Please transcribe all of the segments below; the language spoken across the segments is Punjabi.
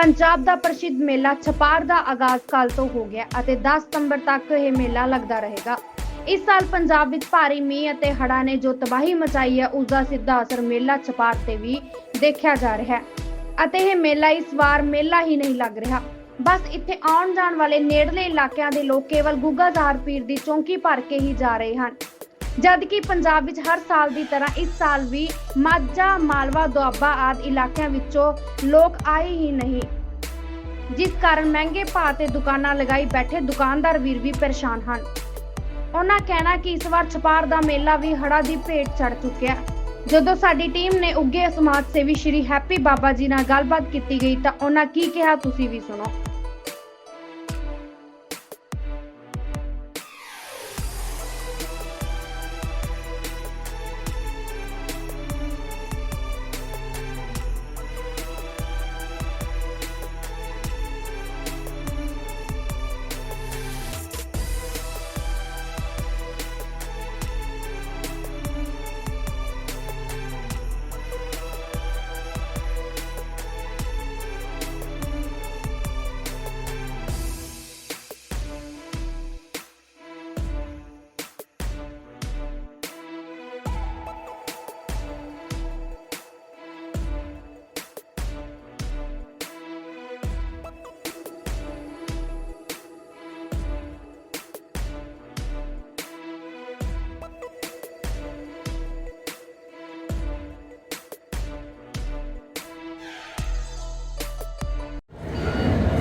ਪੰਜਾਬ ਦਾ ਪ੍ਰਸਿੱਧ ਮੇਲਾ ਛਪਾਰ ਦਾ ਆਗਾਜ਼ ਕੱਲ ਤੋਂ ਹੋ ਗਿਆ ਅਤੇ 10 ਸਤੰਬਰ ਤੱਕ ਇਹ ਮੇਲਾ ਲੱਗਦਾ ਰਹੇਗਾ। ਇਸ ਸਾਲ ਪੰਜਾਬ ਵਿੱਚ ਭਾਰੀ ਮੀਂਹ ਅਤੇ ਹੜ੍ਹਾਂ ਨੇ ਜੋ ਤਬਾਹੀ ਮਚਾਈ ਹੈ, ਉਸ ਦਾ ਸਿੱਧਾ ਅਸਰ ਮੇਲਾ ਛਪਾਰ ਤੇ ਵੀ ਦੇਖਿਆ ਜਾ ਰਿਹਾ ਹੈ ਅਤੇ ਇਹ ਮੇਲਾ ਇਸ ਵਾਰ ਮੇਲਾ ਹੀ ਨਹੀਂ ਲੱਗ ਰਿਹਾ। ਬਸ ਇੱਥੇ ਆਉਣ ਜਾਣ ਵਾਲੇ ਨੇੜਲੇ ਇਲਾਕਿਆਂ ਦੇ ਲੋਕ ਕੇਵਲ ਗੁੱਗਾ ਜ਼ਾਹਰ ਪੀਰ ਦੀ ਚੌਂਕੀ ਭਰ ਕੇ ਹੀ ਜਾ ਰਹੇ ਹਨ। ਜਦ ਕਿ ਪੰਜਾਬ ਵਿੱਚ ਹਰ ਸਾਲ ਦੀ ਤਰ੍ਹਾਂ ਇਸ ਸਾਲ ਵੀ ਮਾਝਾ, ਮਾਲਵਾ, ਦੁਆਬਾ ਆਦਿ ਇਲਾਕਿਆਂ ਵਿੱਚੋਂ ਲੋਕ ਆਏ ਹੀ ਨਹੀਂ। ਜਿਸ ਕਾਰਨ ਮਹਿੰਗੇ ਭਾਅ ਤੇ ਦੁਕਾਨਾਂ ਲਗਾਈ ਬੈਠੇ ਦੁਕਾਨਦਾਰ ਵੀਰ ਵੀ ਪਰੇਸ਼ਾਨ ਹਨ। ਉਹਨਾਂ ਕਹਿਣਾ ਕਿ ਇਸ ਵਾਰ ਛਪਾਰ ਦਾ ਮੇਲਾ ਵੀ ਹੜਾ ਦੀ ਭੇਟ ਚੜ ਚੁੱਕਿਆ ਜਦੋਂ ਸਾਡੀ ਟੀਮ ਨੇ ਉੱਗੇ ਸਮਾਜ ਸੇਵੀ ਸ਼੍ਰੀ ਹੈਪੀ ਬਾਬਾ ਜੀ ਨਾਲ ਗੱਲਬਾਤ ਕੀਤੀ ਗਈ ਤਾਂ ਉਹਨਾਂ ਕੀ ਕਿਹਾ ਤੁਸੀਂ ਵੀ ਸੁਣੋ।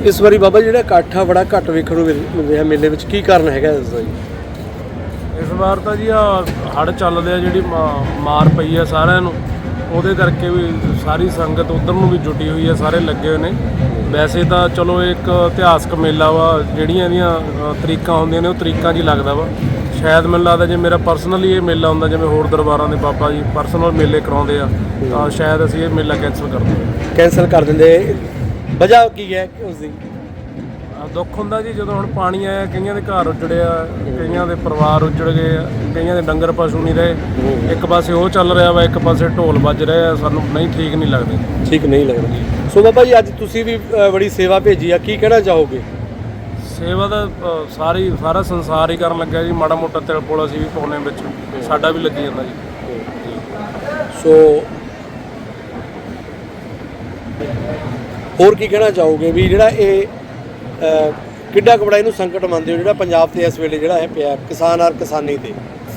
ਇਸ ਵਾਰੀ ਬਾਬਾ ਜਿਹੜਾ ਇਕੱਠ ਆ ਬੜਾ ਘੱਟ ਵੇਖਣ ਨੂੰ ਮਿਲ ਮਿਲ ਰਿਹਾ ਮੇਲੇ ਵਿੱਚ ਕੀ ਕਾਰਨ ਹੈਗਾ ਇਸ ਦਾ ਜੀ? ਇਸ ਵਾਰ ਤਾਂ ਜੀ ਆ ਹੜ ਚੱਲਦੇ ਆ ਜਿਹੜੀ ਮਾ- ਮਾਰ ਪਈ ਆ ਸਾਰਿਆਂ ਨੂੰ ਉਹਦੇ ਕਰਕੇ ਵੀ ਸਾਰੀ ਸੰਗਤ ਉਧਰ ਨੂੰ ਵੀ ਜੁਟੀ ਹੋਈ ਆ ਸਾਰੇ ਲੱਗੇ ਹੋਏ ਨੇ। ਵੈਸੇ ਤਾਂ ਚਲੋ ਇਹ ਇੱਕ ਇਤਿਹਾਸਕ ਮੇਲਾ ਵਾ ਜਿਹੜੀਆਂ ਇਹਦੀਆਂ ਅ, ਤਰੀਕਾਂ ਹੁੰਦੀਆਂ ਨੇ ਉਹ ਤਰੀਕਾਂ 'ਚ ਹੀ ਲੱਗਦਾ ਵਾ। ਸ਼ਾਇਦ ਮੈਨੂੰ ਲੱਗਦਾ ਜੇ ਮੇਰਾ ਪਰਸਨਲੀ ਇਹ ਮੇਲਾ ਹੁੰਦਾ ਜਿਵੇਂ ਹੋਰ ਦਰਬਾਰਾਂ ਦੇ ਬਾਬਾ ਜੀ ਪਰਸਨਲ ਮੇਲੇ ਕਰਾਉਂਦੇ ਆ ਤਾਂ ਸ਼ਾਇਦ ਅਸੀਂ ਇਹ ਮੇਲਾ ਕੈਂਸਲ ਕਰ ਦਿੰਦੇ। ਕੈਂਸਲ ਕਰ ਦਿੰਦੇ ਵਜ੍ਹਾ ਕੀ ਹੈ ਉਸ ਦੀ? ਦੁੱਖ ਹੁੰਦਾ ਜੀ ਜਦੋਂ ਹੁਣ ਪਾਣੀ ਆਇਆ ਕਈਆਂ ਦੇ ਘਰ ਉੱਜੜਿਆ ਕਈਆਂ ਦੇ ਪਰਿਵਾਰ ਉੱਜੜ ਗਏ ਆ, ਕਈਆਂ ਦੇ ਡੰਗਰ ਪਸ਼ੂ ਨਹੀਂ ਰਹੇ। ਇੱਕ ਪਾਸੇ ਉਹ ਚੱਲ ਰਿਹਾ ਵਾ ਇੱਕ ਪਾਸੇ ਢੋਲ ਵੱਜ ਰਿਹਾ ਸਾਨੂੰ ਨਹੀਂ ਠੀਕ ਨਹੀਂ ਲੱਗਦੇ। ਠੀਕ ਨਹੀਂ ਲੱਗਦਾ। ਸੋ ਬਾਬਾ ਜੀ ਅੱਜ ਤੁਸੀਂ ਵੀ ਅ, ਬੜੀ ਸੇਵਾ ਭੇਜੀ ਆ ਕੀ ਕਹਿਣਾ ਚਾਹੋਗੇ? ਸੇਵਾ ਦਾ ਸਾਰੀ ਸਾਰਾ ਸੰਸਾਰ ਹੀ ਕਰਨ ਲੱਗਾ ਜੀ ਮਾੜਾ ਮੋਟਾ ਤਿਲ ਪੁਲ ਅਸੀਂ ਵੀ ਪਾਉਣੇ ਵਿੱਚ ਸਾਡਾ ਵੀ ਲੱਗੀ ਜਾਂਦਾ ਜੀ। ਸੋ ਹੋਰ ਕੀ ਕਹਿਣਾ ਚਾਹੋਗੇ ਵੀ ਜਿਹੜਾ ਇਹ ਕਿੱਡਾ ਕੁ ਬੜਾ ਇਹਨੂੰ ਸੰਕਟ ਮੰਨਦੇ ਹੋ ਜਿਹੜਾ ਪੰਜਾਬ ਤੇ ਇਸ ਵੇਲੇ ਜਿਹੜਾ ਇਹ ਪਿਆ ਕਿਸਾਨ ਔਰ ਕਿਸਾਨੀ ਤੇ?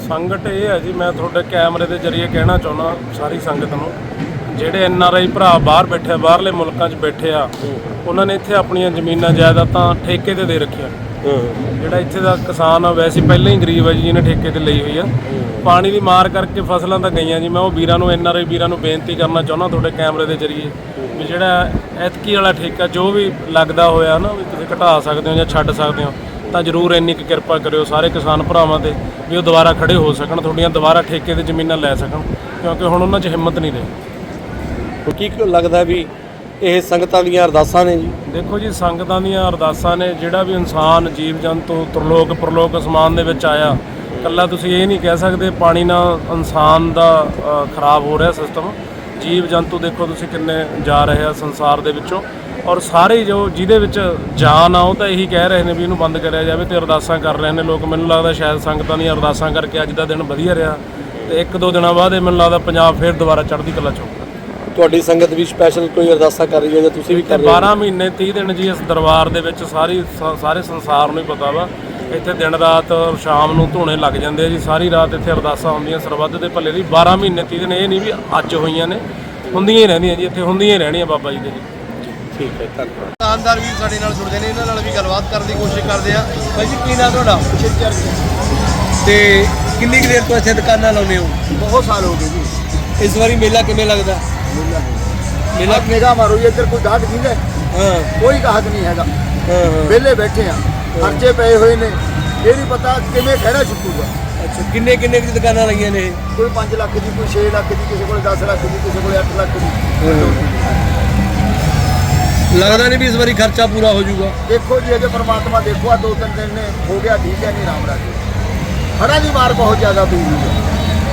ਸੰਗਤ ਇਹ ਹੈ ਜੀ ਮੈਂ ਤੁਹਾਡੇ ਕੈਮਰੇ ਦੇ ਜ਼ਰੀਏ ਕਹਿਣਾ ਚਾਹੁੰਦਾ ਸਾਰੀ ਸੰਗਤ ਨੂੰ ਜਿਹੜੇ ਐਨ ਆਰ ਆਈ ਭਰਾ ਬਾਹਰ ਬੈਠੇ ਆ, ਬਾਹਰਲੇ ਮੁਲਕਾਂ 'ਚ ਬੈਠੇ ਆ ਉਹਨਾਂ ਨੇ ਇੱਥੇ ਆਪਣੀਆਂ ਜ਼ਮੀਨਾਂ ਜਾਇਦਾਦਾਂ ਠੇਕੇ ਤੇ ਦੇ ਰੱਖੀਆਂ। ਹਾਂ ਜਿਹੜਾ ਇੱਥੇ ਦਾ ਕਿਸਾਨ ਆ, ਵੈਸੇ ਪਹਿਲਾਂ ਹੀ ਗਰੀਬ ਆ ਜੀ, ਜਿਹਨੇ ਠੇਕੇ ਤੇ ਲਈ ਹੋਈ ਆ। ਪਾਣੀ ਦੀ ਮਾਰ ਕਰਕੇ ਫਸਲਾਂ ਤਾਂ ਗਈਆਂ ਜੀ। ਮੈਂ ਉਹ ਵੀਰਾਂ ਨੂੰ, ਐਨ ਆਰ ਵੀਰਾਂ ਨੂੰ ਬੇਨਤੀ ਕਰਨਾ ਚਾਹੁੰਦਾ ਤੁਹਾਡੇ ਕੈਮਰੇ ਦੇ ਜ਼ਰੀਏ ਵੀ ਜਿਹੜਾ ਐਤਕੀ ਵਾਲਾ ਠੇਕਾ, ਜੋ ਵੀ ਲੱਗਦਾ ਹੋਇਆ ਨਾ, ਵੀ ਤੁਸੀਂ ਘਟਾ ਸਕਦੇ ਹੋ ਜਾਂ ਛੱਡ ਸਕਦੇ ਹੋ, ਤਾਂ ਜ਼ਰੂਰ ਇੰਨੀ ਕੁ ਕਿਰਪਾ ਕਰਿਓ ਸਾਰੇ ਕਿਸਾਨ ਭਰਾਵਾਂ ਤੇ, ਵੀ ਉਹ ਦੁਬਾਰਾ ਖੜੇ ਹੋ ਸਕਣ, ਤੁਹਾਡੀਆਂ ਦੁਬਾਰਾ ਠੇਕੇ ਤੇ ਜ਼ਮੀਨਾਂ ਲੈ ਸਕਣ, ਕਿਉਂਕਿ ਹੁਣ ਉਹਨਾਂ 'ਚ ਹਿੰਮਤ ਨਹੀਂ ਰਹੀ। ਕੀ ਕੁ ਲੱਗਦਾ ਵੀ ਇਹ ਸੰਗਤਾਂ ਦੀਆਂ ਅਰਦਾਸਾਂ ਨੇ ਜੀ। ਦੇਖੋ ਜੀ, ਸੰਗਤਾਂ ਦੀਆਂ ਅਰਦਾਸਾਂ ਨੇ, ਜਿਹੜਾ ਵੀ ਇਨਸਾਨ ਜੀਵ ਜੰਤੂ, ਤਰਲੋਕ ਪ੍ਰਲੋਕ ਅਸਮਾਨ ਦੇ ਵਿੱਚ ਆਇਆ ਕੱਲਾ ਤੁਸੀਂ ਇਹ ਨਹੀਂ ਕਹਿ ਸਕਦੇ ਪਾਣੀ ਨਾਲ ਇਨਸਾਨ ਦਾ ਖਰਾਬ ਹੋ ਰਿਹਾ ਸਿਸਟਮ ਜੀਵ ਜੰਤੂ ਦੇਖੋ ਤੁਸੀਂ ਕਿੰਨੇ ਜਾ ਰਹੇ ਆ ਸੰਸਾਰ ਦੇ ਵਿੱਚੋਂ। ਔਰ ਸਾਰੇ ਜੋ ਜਿਹਦੇ ਵਿੱਚ ਜਾਨ ਆ, ਉਹ ਤਾਂ ਇਹੀ ਕਹਿ ਰਹੇ ਨੇ ਵੀ ਇਹਨੂੰ ਬੰਦ ਕਰਿਆ ਜਾਵੇ ਤੇ ਅਰਦਾਸਾਂ ਕਰ ਰਹੇ ਨੇ। ਲੋਕ ਮੈਨੂੰ ਲੱਗਦਾ ਸ਼ਾਇਦ ਸੰਗਤਾਂ ਦੀਆਂ ਅਰਦਾਸਾਂ ਕਰਕੇ ਅੱਜ ਦਾ ਦਿਨ ਵਧੀਆ ਰਿਹਾ। ਤੇ ਇੱਕ ਦੋ ਦਿਨਾਂ ਬਾਅਦ ਇਹ ਮੈਨੂੰ ਲੱਗਦਾ ਪੰਜਾਬ ਫੇਰ ਦੁਬਾਰਾ ਚੜ੍ਹਦੀ ਕਲਾ ਚੋਂ ਤੁਹਾਡੀ ਸੰਗਤ ਵੀ ਸਪੈਸ਼ਲ ਕੋਈ ਅਰਦਾਸਾਂ ਕਰ ਰਹੀ ਹੈ ਜਾਂ ਤੁਸੀਂ ਵੀ ਕਰ ਰਹੇ ਹੋ? 12 ਮਹੀਨੇ 30 ਦਿਨ ਜੀ ਇਸ ਦਰਬਾਰ ਦੇ ਵਿੱਚ ਸਾਰੀ ਸਾਰੇ ਸੰਸਾਰ ਨੂੰ ਹੀ ਪਤਾ ਵਾ। ਇੱਥੇ ਦਿਨ ਰਾਤ ਸ਼ਾਮ ਨੂੰ ਧੂਣੇ ਲੱਗ ਜਾਂਦੇ ਆ ਜੀ। ਸਾਰੀ ਰਾਤ ਇੱਥੇ ਅਰਦਾਸਾਂ ਹੁੰਦੀਆਂ ਸਰਬੱਤ ਦੇ ਭਲੇ ਦੀ। 12 ਮਹੀਨੇ 30 ਦਿਨ ਇਹ ਨਹੀਂ ਵੀ ਅੱਜ ਹੋਈਆਂ ਨੇ ਹੁੰਦੀਆਂ ਹੀ ਰਹਿੰਦੀਆਂ ਜੀ। ਇੱਥੇ ਹੁੰਦੀਆਂ ਹੀ ਰਹਿਣੀਆਂ ਬਾਬਾ ਜੀ ਦੇ ਜੀ। ਠੀਕ ਹੈ ਧੰਨਵਾਦ। ਦੁਕਾਨਦਾਰ ਵੀ ਸਾਡੇ ਨਾਲ ਜੁੜਦੇ ਨੇ ਇਹਨਾਂ ਨਾਲ ਵੀ ਗੱਲਬਾਤ ਕਰਨ ਦੀ ਕੋਸ਼ਿਸ਼ ਕਰਦੇ ਆ। ਭਾਈ ਜੀ ਕੀ ਨਾਮ ਤੁਹਾਡਾ? ਤੇ ਕਿੰਨੀ ਕੁ ਦੇਰ ਤੋਂ ਇੱਥੇ ਦੁਕਾਨਾਂ ਲਾਉਂਦੇ ਹੋ? ਬਹੁਤ ਸਾਲ ਹੋ ਗਏ ਜੀ। ਇਸ ਵਾਰੀ ਮੇਲਾ ਕਿਵੇਂ ਲੱਗਦਾ? ਮੇਲਾ ਨਿਗਾਹ ਮਾਰੋ ਜੀ ਇੱਧਰ ਕੋਈ ਗਾਹਕ ਨਹੀਂ ਹੈ। ਹਾਂ। ਕੋਈ ਗਾਹਕ ਨਹੀਂ ਹੈਗਾ। ਹਾਂ ਹਾਂ। ਵਿਹਲੇ ਬੈਠੇ ਆ। ਖਰਚੇ ਪਏ ਹੋਏ ਨੇ। ਇਹ ਨਹੀਂ ਪਤਾ ਕਿਵੇਂ ਖਹਿੜਾ ਛੁੱਟੂਗਾ। ਅੱਛਾ ਕਿੰਨੇ ਕਿੰਨੇ ਕੁ ਦੁਕਾਨਾਂ ਲਾਈਆਂ ਨੇ ਇਹ? ਕੋਈ 5 ਲੱਖ ਦੀ ਕੋਈ 6 ਲੱਖ ਦੀ ਕਿਸੇ ਕੋਲੇ 10 ਲੱਖ ਦੀ ਕਿਸੇ ਕੋਲੇ 8 ਲੱਖ ਦੀ। ਲੱਗਦਾ ਨਹੀਂ ਵੀ ਇਸ ਵਾਰੀ ਖਰਚਾ ਪੂਰਾ ਹੋ ਜਾਊਗਾ। ਦੇਖੋ ਜੀ ਅਜੇ ਪ੍ਰਮਾਤਮਾ ਦੇਖੋ ਆ ਦੋ ਤਿੰਨ ਦਿਨ ਨੇ ਹੋ ਗਿਆ ਠੀਕ ਹੈ ਨਹੀਂ ਰਾਮ ਰਾਜੇ। ਹੜਾ ਦੀ ਮਾਰ ਬਹੁਤ ਜ਼ਿਆਦਾ ਪਈ ਹੋਈ ਹੈ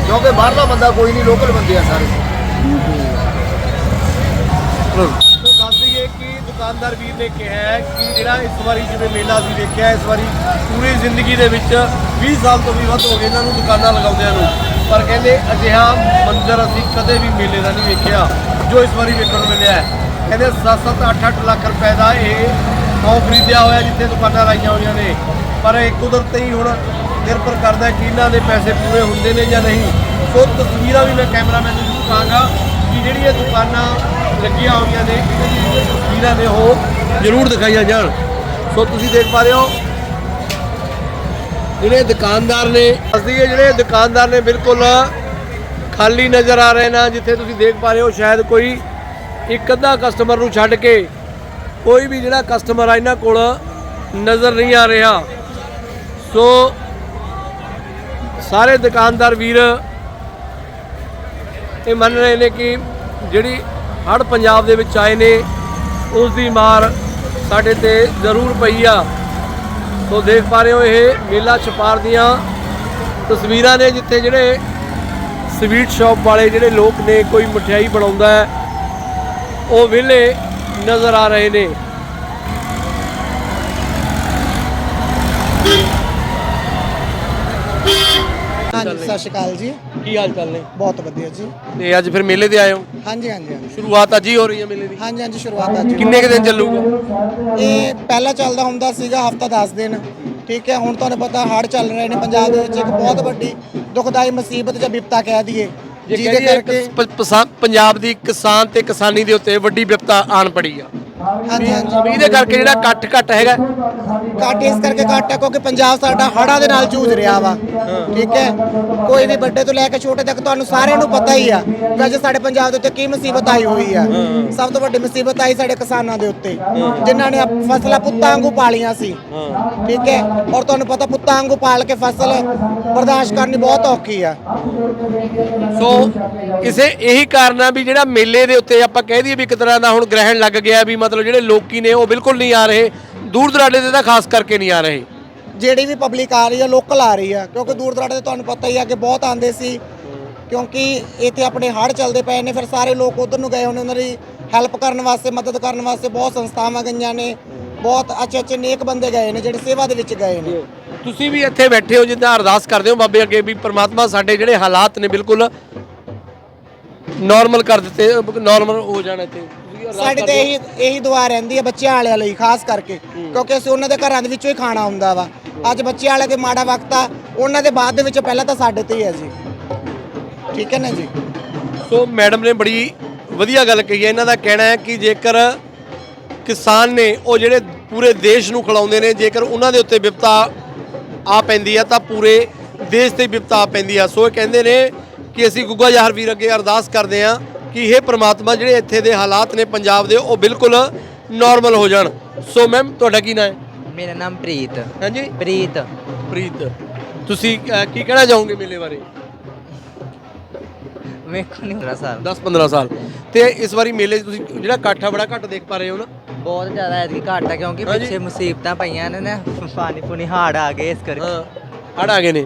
ਕਿਉਂਕਿ ਬਾਹਰਲਾ ਬੰਦਾ ਕੋਈ ਨਹੀਂ ਲੋਕਲ ਬੰਦੇ ਆ ਸਾਰੇ। ਤੋਂ ਦੱਸ ਦਈਏ ਕਿ ਦੁਕਾਨ ਦੁਕਾਨਦਾਰ ਵੀਰ ਨੇ ਕਿਹਾ ਹੈ ਕਿ ਜਿਹੜਾ ਇਸ ਵਾਰੀ ਜਿਵੇਂ ਮੇਲਾ ਅਸੀਂ ਵੇਖਿਆ ਇਸ ਵਾਰੀ ਪੂਰੀ ਜ਼ਿੰਦਗੀ ਦੇ ਵਿੱਚ 20 ਸਾਲ ਤੋਂ ਵੀ ਵੱਧ ਹੋ ਗਏ ਇਹਨਾਂ ਨੂੰ ਦੁਕਾਨਾਂ ਲਗਾਉਂਦਿਆਂ ਨੂੰ। ਪਰ ਕਹਿੰਦੇ ਅਜਿਹਾ ਮੰਜ਼ਰ ਅਸੀਂ ਕਦੇ ਵੀ ਮੇਲੇ ਦਾ ਨਹੀਂ ਵੇਖਿਆ ਜੋ ਇਸ ਵਾਰੀ ਵੇਖਣ ਨੂੰ ਮਿਲਿਆ ਹੈ। ਕਹਿੰਦੇ 7-7 8-8 ਲੱਖ ਰੁਪਏ ਦਾ ਇਹ ਥਾਂ ਖਰੀਦਿਆ ਹੋਇਆ ਜਿੱਥੇ ਦੁਕਾਨਾਂ ਲਾਈਆਂ ਹੋਈਆਂ ਨੇ। ਪਰ ਇਹ ਕੁਦਰਤ ਹੀ ਹੁਣ ਨਿਰਭਰ ਕਰਦਾ ਕਿ ਇਹਨਾਂ ਦੇ ਪੈਸੇ ਪੂਰੇ ਹੁੰਦੇ ਨੇ ਜਾਂ ਨਹੀਂ। ਸੋ ਤਸਵੀਰਾਂ ਵੀ ਮੈਂ ਕੈਮਰਾਮੈਨ ਨੂੰ ਦਿਖਾਵਾਂਗਾ ਕਿ ਜਿਹੜੀ ਇਹ ਦੁਕਾਨਾਂ ਲੱਗੀਆਂ ਹੋਈਆਂ ਨੇ, ਇਹਨਾਂ ਦੀਆਂ ਤਸਵੀਰਾਂ ਨੇ, ਉਹ ਜ਼ਰੂਰ ਦਿਖਾਈਆਂ ਜਾਣ। ਸੋ ਤੁਸੀਂ ਦੇਖ ਪਾ ਰਹੇ ਹੋ। ਜਿਹੜੇ ਦੁਕਾਨਦਾਰ ਨੇ ਅਸੀਂ ਜਿਹੜੇ ਦੁਕਾਨਦਾਰ ਨੇ, ਬਿਲਕੁਲ ਖਾਲੀ ਨਜ਼ਰ ਆ ਰਹੇ ਨੇ, ਜਿੱਥੇ ਤੁਸੀਂ ਦੇਖ ਪਾ ਰਹੇ ਹੋ, ਸ਼ਾਇਦ ਕੋਈ ਇੱਕ ਅੱਧਾ ਕਸਟਮਰ ਨੂੰ ਛੱਡ ਕੇ ਕੋਈ ਵੀ ਜਿਹੜਾ ਕਸਟਮਰ ਆ, ਇਹਨਾਂ ਕੋਲ ਨਜ਼ਰ ਨਹੀਂ ਆ ਰਿਹਾ। ਸੋ ਸਾਰੇ ਦੁਕਾਨਦਾਰ ਵੀਰ ਇਹ ਮੰਨ ਰਹੇ ਨੇ ਕਿ ਜਿਹੜੀ ਹੜ ਪੰਜਾਬ ਦੇ ਵਿੱਚ ਆਏ ਨੇ ਉਸ ਦੀ ਮਾਰ ਸਾਡੇ ਤੇ ਜ਼ਰੂਰ ਪਈ ਆ। ਸੋ ਦੇਖ ਪਾ ਰਹੇ ਹੋ, ਇਹ ਮੇਲਾ ਛਪਾਰ ਦੀਆਂ ਤਸਵੀਰਾਂ ਨੇ, ਜਿੱਥੇ ਜਿਹੜੇ ਸਵੀਟ ਸ਼ਾਪ ਵਾਲੇ ਜਿਹੜੇ ਲੋਕ ਨੇ, ਕੋਈ ਮਠਿਆਈ ਬਣਾਉਂਦਾ ਹੈ, ਉਹ ਵਿਹਲੇ ਨਜ਼ਰ ਆ ਰਹੇ ਨੇ ਹਾਂਜੀ ਸਤਿ ਸ਼੍ਰੀ ਅਕਾਲ ਜੀ। ਕੀ ਹਾਲ ਚਾਲ ਨੇ? ਬਹੁਤ ਵਧੀਆ ਜੀ। ਤੇ ਅੱਜ ਫਿਰ ਮੇਲੇ ਤੇ ਆਏ ਹੋ? ਹਾਂਜੀ ਹਾਂਜੀ ਹਾਂਜੀ। ਸ਼ੁਰੂਆਤ ਅੱਜ ਹੀ ਹੋ ਰਹੀ ਹੈ ਮੇਲੇ ਦੀ? ਹਾਂਜੀ ਹਾਂਜੀ ਸ਼ੁਰੂਆਤ ਅੱਜ ਕਿੰਨੇ ਕੁ ਦਿਨ ਚੱਲੂਗਾ? ਇਹ ਪਹਿਲਾਂ ਚੱਲਦਾ ਹੁੰਦਾ ਸੀਗਾ ਹਫਤਾ 10 ਦਿਨ। ਠੀਕ ਹੈ ਹੁਣ ਤੁਹਾਨੂੰ ਪਤਾ ਹੜ੍ਹ ਚੱਲ ਰਹੇ ਨੇ ਪੰਜਾਬ ਦੇ ਵਿੱਚ। ਇੱਕ ਬਹੁਤ ਵੱਡੀ ਦੁਖਦਾਈ ਮੁਸੀਬਤ ਜਾਂ ਵਿਪਤਾ ਕਹਿ ਦਈਏ। ਜਿਹਦੇ ਕਰਕੇ ਪੰਜਾਬ ਦੀ ਕਿਸਾਨ ਤੇ ਕਿਸਾਨੀ ਦੇ ਉੱਤੇ ਵੱਡੀ ਵਿਪਤਾ ਆਣ ਪੜੀ ਆ। ਹਾਂਜੀ ਹਾਂਜੀ। ਵੀ ਇਹਦੇ ਕਰਕੇ ਜਿਹੜਾ ਕੱਟ ਘੱਟ ਹੈਗਾ। ਘੱਟ ਇਸ ਕਰਕੇ ਘੱਟ ਹੈ ਕਿਉਂਕਿ ਪੰਜਾਬ ਸਾਡਾ ਹੜ੍ਹਾਂ ਦੇ ਨਾਲ ਜੂਝ ਰਿਹਾ ਵਾ। ਠੀਕ ਹੈ? ਕੋਈ ਵੀ ਵੱਡੇ ਤੋਂ ਲੈ ਕੇ ਛੋਟੇ ਤੱਕ ਤੁਹਾਨੂੰ ਸਾਰਿਆਂ ਨੂੰ ਪਤਾ ਹੀ ਆ ਕਿ ਅੱਜ ਸਾਡੇ ਪੰਜਾਬ ਦੇ ਉੱਤੇ ਕੀ ਮੁਸੀਬਤ ਆਈ ਹੋਈ ਆ। ਸਭ ਤੋਂ ਵੱਡੀ ਮੁਸੀਬਤ ਆਈ ਸਾਡੇ ਕਿਸਾਨਾਂ ਦੇ ਉੱਤੇ ਜਿਨ੍ਹਾਂ ਨੇ ਫਸਲਾਂ ਪੁੱਤਾਂ ਵਾਂਗੂ ਪਾਲੀਆਂ ਸੀ। ਠੀਕ ਹੈ? ਔਰ ਤੁਹਾਨੂੰ ਪਤਾ ਪੁੱਤਾਂ ਵਾਂਗੂ ਪਾਲ ਕੇ ਫਸਲ ਬਰਦਾਸ਼ਤ ਕਰਨੀ ਬਹੁਤ ਔਖੀ ਆ। ਸੋ ਇਸੇ ਇਹੀ ਕਾਰਨ ਆ ਵੀ ਜਿਹੜਾ ਮੇਲੇ ਦੇ ਉੱਤੇ ਆਪਾਂ ਕਹਿ ਦਈਏ ਵੀ ਇੱਕ ਤਰ੍ਹਾਂ ਦਾ ਹੁਣ ਗ੍ਰਹਿਣ ਲੱਗ ਗਿਆ ਵੀ ਮਤਲਬ ਜਿਹੜੇ ਲੋਕੀ ਨੇ ਉਹ ਬਿਲਕੁਲ ਨਹੀਂ ਆ ਰਹੇ ਦੂਰ ਦਰਾਡੇ ਦੇ ਤਾਂ ਖਾਸ ਕਰਕੇ ਨਹੀਂ ਆ ਰਹੇ। ਜਿਹੜੀ ਵੀ ਪਬਲਿਕ ਆ ਰਹੀ ਆ ਲੋਕਲ ਆ ਰਹੀ ਆ ਕਿਉਂਕਿ ਦੂਰ ਦਰਾਡੇ ਦੇ ਤੁਹਾਨੂੰ ਪਤਾ ਹੀ ਆ ਕਿ ਬਹੁਤ ਆਂਦੇ ਸੀ ਕਿਉਂਕਿ ਇੱਥੇ ਆਪਣੇ ਹੜ੍ਹ ਚੱਲਦੇ ਪਏ ਨੇ ਫਿਰ ਸਾਰੇ ਲੋਕ ਉਧਰ ਨੂੰ ਗਏ ਹੋਣੇ ਉਹਨਾਂ ਦੀ ਹੈਲਪ ਕਰਨ ਵਾਸਤੇ ਮਦਦ ਕਰਨ ਵਾਸਤੇ ਬਹੁਤ ਸੰਸਥਾਵਾਂ ਗਈਆਂ ਨੇ ਬਹੁਤ ਅੱਛੇ ਅੱਛੇ ਨੇਕ ਬੰਦੇ ਗਏ ਨੇ ਜਿਹੜੇ ਸੇਵਾ ਦੇ ਵਿੱਚ ਗਏ ਨੇ। ਤੁਸੀਂ ਵੀ ਇੱਥੇ ਬੈਠੇ ਹੋ ਜਿੱਦਾਂ ਅਰਦਾਸ ਕਰਦੇ ਹੋ ਬਾਬੇ ਅੱਗੇ ਵੀ ਪ੍ਰਮਾਤਮਾ ਸਾਡੇ ਜਿਹੜੇ ਹਾਲਾਤ ਨੇ ਬਿਲਕੁਲ ਨਾਰਮਲ ਕਰ ਦਿੱਤੇ ਨਾਰਮਲ ਹੋ ਜਾਣ ਅਰਦਾਸ ਸਾਡੇ ਤੇ? ਇਹੀ ਇਹੀ ਦੁਆ ਰਹਿੰਦੀ ਹੈ ਬੱਚਿਆਂ ਵਾਲਿਆਂ ਲਈ ਖਾਸ ਕਰਕੇ। ਕਿਉਂਕਿ ਅਸੀਂ ਉਹਨਾਂ ਦੇ ਘਰਾਂ ਦੇ ਵਿੱਚੋਂ ਹੀ ਖਾਣਾ ਹੁੰਦਾ ਵਾ। ਅੱਜ ਬੱਚਿਆਂ ਵਾਲੇ ਦੇ ਮਾੜਾ ਵਕਤ ਆ ਉਹਨਾਂ ਦੇ ਬਾਅਦ ਦੇ ਵਿੱਚ ਪਹਿਲਾਂ ਤਾਂ ਸਾਡੇ ਤੇ ਹੀ ਹੈ ਜੀ। ਠੀਕ ਹੈ ਨਾ ਜੀ? ਸੋ ਮੈਡਮ ਨੇ ਬੜੀ ਵਧੀਆ ਗੱਲ ਕਹੀ ਹੈ। ਇਹਨਾਂ ਦਾ ਕਹਿਣਾ ਹੈ ਕਿ ਜੇਕਰ ਕਿਸਾਨ ਨੇ ਉਹ ਜਿਹੜੇ ਪੂਰੇ ਦੇਸ਼ ਨੂੰ ਖਿਲਾਉਂਦੇ ਨੇ ਜੇਕਰ ਉਹਨਾਂ ਦੇ ਉੱਤੇ ਵਿਪਤਾ ਆ ਪੈਂਦੀ ਆ ਤਾਂ ਪੂਰੇ ਦੇਸ਼ ਤੇ ਵਿਪਤਾ ਆ ਪੈਂਦੀ ਆ। ਸੋ ਇਹ ਕਹਿੰਦੇ ਨੇ ਕਿ ਅਸੀਂ ਗੁੱਗਾ ਯਾਰ ਵੀਰ ਅੱਗੇ ਅਰਦਾਸ ਕਰਦੇ ਆ ਕਿ ਇਹ ਪ੍ਰਮਾਤਮਾ ਜਿਹੜੇ ਇੱਥੇ ਦੇ ਹਾਲਾਤ ਨੇ ਪੰਜਾਬ ਦੇ ਉਹ ਬਿਲਕੁਲ ਨਾਰਮਲ ਹੋ ਜਾਣ। ਸੋ ਮੈਮ ਤੁਹਾਡਾ ਕੀ ਨਾਮ ਹੈ? ਮੇਰਾ ਨਾਮ ਪ੍ਰੀਤ। ਹਾਂਜੀ? ਪ੍ਰੀਤ। ਪ੍ਰੀਤ। ਤੁਸੀਂ ਅਹ, ਕੀ ਕਹਿਣਾ ਚਾਹੋਗੇ ਮੇਲੇ ਬਾਰੇ? ਕੋਲ ਨਹੀਂ ਹੁੰਦਾ ਸਾਲ। 10-15 ਸਾਲ। ਤੇ ਇਸ ਵਾਰੀ ਮੇਲੇ 'ਚ ਤੁਸੀਂ ਜਿਹੜਾ ਇਕੱਠ ਆ ਬੜਾ ਘੱਟ ਦੇਖ ਪਾ ਰਹੇ ਹੋ ਨਾ? ਬਹੁਤ ਜ਼ਿਆਦਾ ਐਤਕੀ ਘੱਟ ਆ ਕਿਉਂਕਿ ਹਾਂਜੀ। ਪਿੱਛੇ ਮੁਸੀਬਤਾਂ ਪਈਆਂ ਨੇ ਨਾ ਪਾਣੀ ਪੂਣੀ ਹਾੜ ਆ ਗਏ ਇਸ ਕਰਕੇ। ਹੜ ਆ ਗਏ ਨੇ।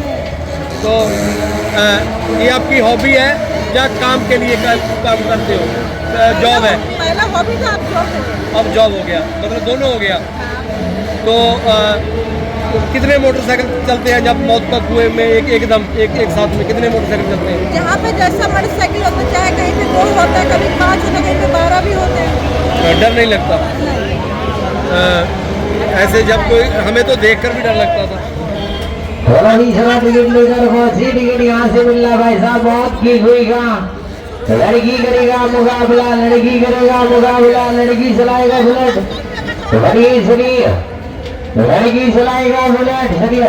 तो अ, ये आपकी हॉबी है या काम के लिए का- काम करते हो? जॉब है पहला हॉबी था अब जॉब है अब जॉब हो गया। मतलब दोनों हो गया। तो अ, कितने मोटरसाइकिल चलते हैं जब मौत का कुएँ में एक एकदम एक एक साथ में? कितने मोटरसाइकिल चलते हैं? जहाँ पे जैसा मोटरसाइकिल होता है चाहे कहीं पे दो होता है कभी पाँच होता है कहीं पे बारह भी होते हैं। डर नहीं लगता? अ, ऐसे जब कोई हमें तो देखकर भी डर लगता था। वही सवा टिकट लेकर पहुँची टिकट यहाँ से मिल भाई साहब बहुत की हुईगा लड़की करेगा मुकाबला लड़की करेगा मुकाबला लड़की चलाएगा बुलेट। बढ़िया शरीर लड़की चलाएगा बुलेट शरीर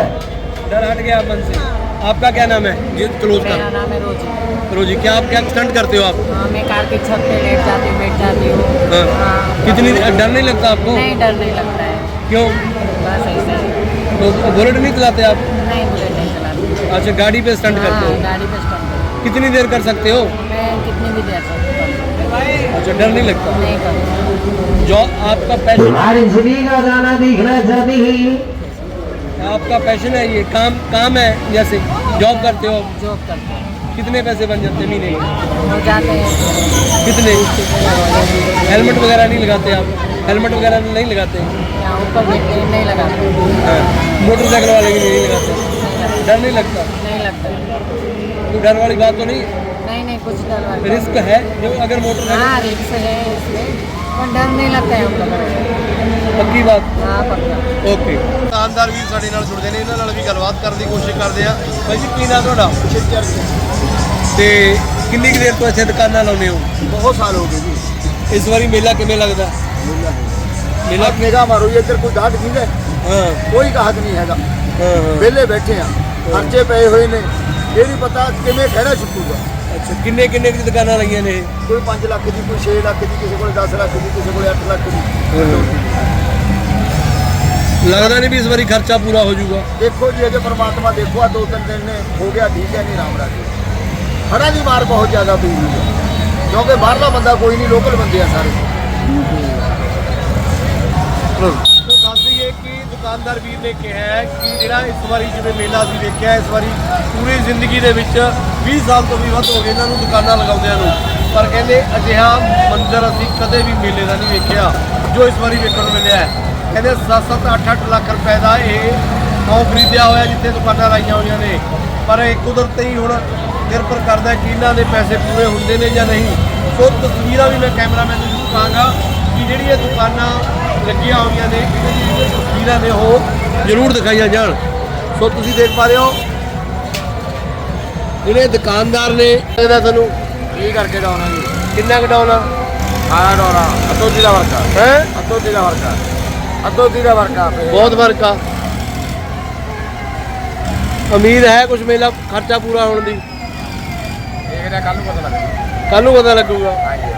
डर हट गया मन से। आपका क्या नाम है? ये क्लोज मेरा का नाम है रोजी। रोजी क्या आप क्या स्टंट करते हो आप? हाँ मैं कार की छत पे लेट जाती हूँ बैठ जाती हूँ। हाँ। हाँ। कितनी डर नहीं लगता आपको? नहीं डर नहीं लगता है। क्यों? बस ऐसे तो बुलेट नहीं चलाते आप नहीं बुलेट नहीं चलाती अच्छा गाड़ी पे स्टंट हाँ करते हो? गाड़ी पे करती कितनी देर कर सकते हो? हूँ। मैं कितनी भी देर कर अच्छा डर नहीं लगता? नहीं करती जो आपका पैशन का गाना दिखना चाहती है। आपका पैशन है ये काम काम है जैसे जॉब करते हो। जॉब करते हैं। कितने पैसे बन जाते हैं महीने के जाते हैं। कितने? हेलमेट वगैरह नहीं लगाते आप? हेलमेट वगैरह नहीं लगाते यहाँ ऊपर बैठ के नहीं लगाते हाँ। मोटरसाइकिल वाले भी नहीं लगाते डर नहीं लगता नहीं लगता कोई डर वाली बात तो नहीं नहीं नहीं कुछ डर वाली रिस्क है जो अगर मोटरसाइकिल हाँ रिक्स है इसमें पर डर नहीं लगता है हम लोगों को ਪੱਕੀ ਬਾਤ हाँ पक्का ਓਕੇ ਦੁਕਾਨਦਾਰ ਵੀ ਸਾਡੇ ਨਾਲ ਜੁੜਦੇ ਨੇ ਇਹਨਾਂ ਨਾਲ ਵੀ ਗੱਲਬਾਤ ਕਰਨ ਦੀ ਕੋਸ਼ਿਸ਼ ਕਰਦੇ ਆ ਭਾਈ ਜੀ ਕੀ ਨਾਮ ਤੁਹਾਡਾ ਤੇ ਕਿੰਨੀ ਕੁ ਦੇਰ ਤੋਂ ਇੱਥੇ ਦੁਕਾਨਾਂ ਲਾਉਂਦੇ ਹੋ ਬਹੁਤ ਸਾਲ ਹੋ ਗਏ ਜੀ ਇਸ ਵਾਰੀ ਮੇਲਾ ਕਿਵੇਂ ਲੱਗਦਾ ਮੇਲਾ। ਆਪ ਨਿਗਾਹ ਮਾਰੋ ਇੱਧਰ ਕੋਈ ਗਾਹਕ ਨਹੀਂ ਹੈ। ਹਾਂ ਕੋਈ ਗਾਹਕ ਨਹੀਂ ਹੈਗਾ। ਹਾਂ ਵਿਹਲੇ ਬੈਠੇ ਆ। ਖਰਚੇ ਪਏ ਹੋਏ ਨੇ। ਇਹ ਨਹੀਂ ਪਤਾ ਕਿਵੇਂ ਖਹਿੜਾ ਛੁੱਟੂਗਾ। ਅੱਛਾ ਕਿੰਨੇ ਕਿੰਨੇ ਕੁ ਦੁਕਾਨਾਂ ਲਾਈਆਂ ਨੇ? ਕੋਈ 5 ਲੱਖ ਦੀ ਕੋਈ 6 ਲੱਖ ਦੀ ਕਿਸੇ ਕੋਲੇ 10 ਲੱਖ ਦੀ ਕਿਸੇ ਕੋਲੇ 8 ਲੱਖ ਦੀ। ਲੱਗਦਾ ਨਹੀਂ ਵੀ ਇਸ ਵਾਰੀ ਖਰਚਾ ਪੂਰਾ ਹੋ ਜਾਊਗਾ। ਦੇਖੋ ਜੀ ਅਜੇ ਪ੍ਰਮਾਤਮਾ ਦੇਖੋ ਆ ਦੋ ਤਿੰਨ ਦਿਨ ਨੇ ਹੋ ਗਿਆ ਠੀਕ ਹੈ ਨਹੀਂ ਰਾਮ ਰਾਜੇ। ਹੜ੍ਹਾਂ ਦੀ ਮਾਰ ਬਹੁਤ ਜ਼ਿਆਦਾ ਪਈ ਹੋਈ ਹੈ ਕਿਉਂਕਿ ਬਾਹਰਲਾ ਬੰਦਾ ਕੋਈ ਨਹੀਂ ਲੋਕਲ ਬੰਦੇ ਆ ਸਾਰੇ। ਤੋ ਦੱਸ ਦਈਏ ਕਿ ਦੁਕਾਨਦਾਰ ਵੀਰ ਨੇ ਕਿਹਾ ਹੈ ਕਿ ਜਿਹੜਾ ਇਸ ਵਾਰੀ ਜਿਵੇਂ ਮੇਲਾ ਅਸੀਂ ਵੇਖਿਆ ਇਸ ਵਾਰੀ ਪੂਰੀ ਜ਼ਿੰਦਗੀ ਦੇ ਵਿੱਚ 20 ਸਾਲ ਤੋਂ ਵੀ ਵੱਧ ਹੋ ਗਏ ਇਹਨਾਂ ਨੂੰ ਦੁਕਾਨਾਂ ਲਗਾਉਂਦਿਆਂ ਨੂੰ। ਪਰ ਕਹਿੰਦੇ ਅਜਿਹਾ ਮੰਜ਼ਰ ਅਸੀਂ ਕਦੇ ਵੀ ਮੇਲੇ ਦਾ ਨਹੀਂ ਵੇਖਿਆ ਜੋ ਇਸ ਵਾਰੀ ਵੇਖਣ ਨੂੰ ਮਿਲਿਆ ਕਹਿੰਦੇ 7-7 8-8 ਲੱਖ ਰੁਪਏ ਦਾ ਇਹ ਥਾਂ ਖਰੀਦਿਆ ਹੋਇਆ ਜਿੱਥੇ ਦੁਕਾਨਾਂ ਲਾਈਆਂ ਹੋਈਆਂ ਨੇ। ਪਰ ਇਹ ਕੁਦਰਤ ਹੀ ਹੁਣ ਨਿਰਭਰ ਕਰਦਾ ਕਿ ਇਹਨਾਂ ਦੇ ਪੈਸੇ ਪੂਰੇ ਹੁੰਦੇ ਨੇ ਜਾਂ ਨਹੀਂ। ਸੋ ਤਸਵੀਰਾਂ ਵੀ ਮੈਂ ਕੈਮਰਾਮੈਨ ਨੂੰ ਜ਼ਰੂਰ ਕਹਾਂਗਾ ਕਿ ਜਿਹੜੀ ਇਹ ਦੁਕਾਨਾਂ ਲੱਗੀਆਂ ਹੋਈਆਂ ਨੇ ਤਸਵੀਰਾਂ ਨੇ ਉਹ ਜ਼ਰੂਰ ਦਿਖਾਈਆਂ ਜਾਣ। ਸੋ ਤੁਸੀਂ ਦੇਖ ਪਾ ਰਹੇ ਹੋ ਜਿਹੜੇ ਦੁਕਾਨਦਾਰ ਨੇ ਇਹਦਾ ਤੁਹਾਨੂੰ ਕੀ ਕਰਕੇ ਡਾਉਣਾ ਜੀ। ਕਿੰਨਾ ਘਟਾਉਣਾ ਆਣਾ ਡਾਉਣਾ। ਅੱਧੋ ਦੀ ਦਾ ਵਰਕਾ ਹੈ? ਅੱਧੋ ਦੀ ਦਾ ਵਰਕਾ ਅੱਧੋ ਦੀ ਦਾ ਵਰਕਾ ਬਹੁਤ ਫ਼ਰਕ ਆ। ਉਮੀਦ ਹੈ ਕੁਝ ਮੇਲਾ ਖਰਚਾ ਪੂਰਾ ਹੋਣ ਦੀ। ਦੇਖਦਾ ਕੱਲ ਨੂੰ ਪਤਾ ਲੱਗਦਾ ਕੱਲ ਨੂੰ ਪਤਾ ਲੱਗੂਗਾ। ਹਾਂਜੀ।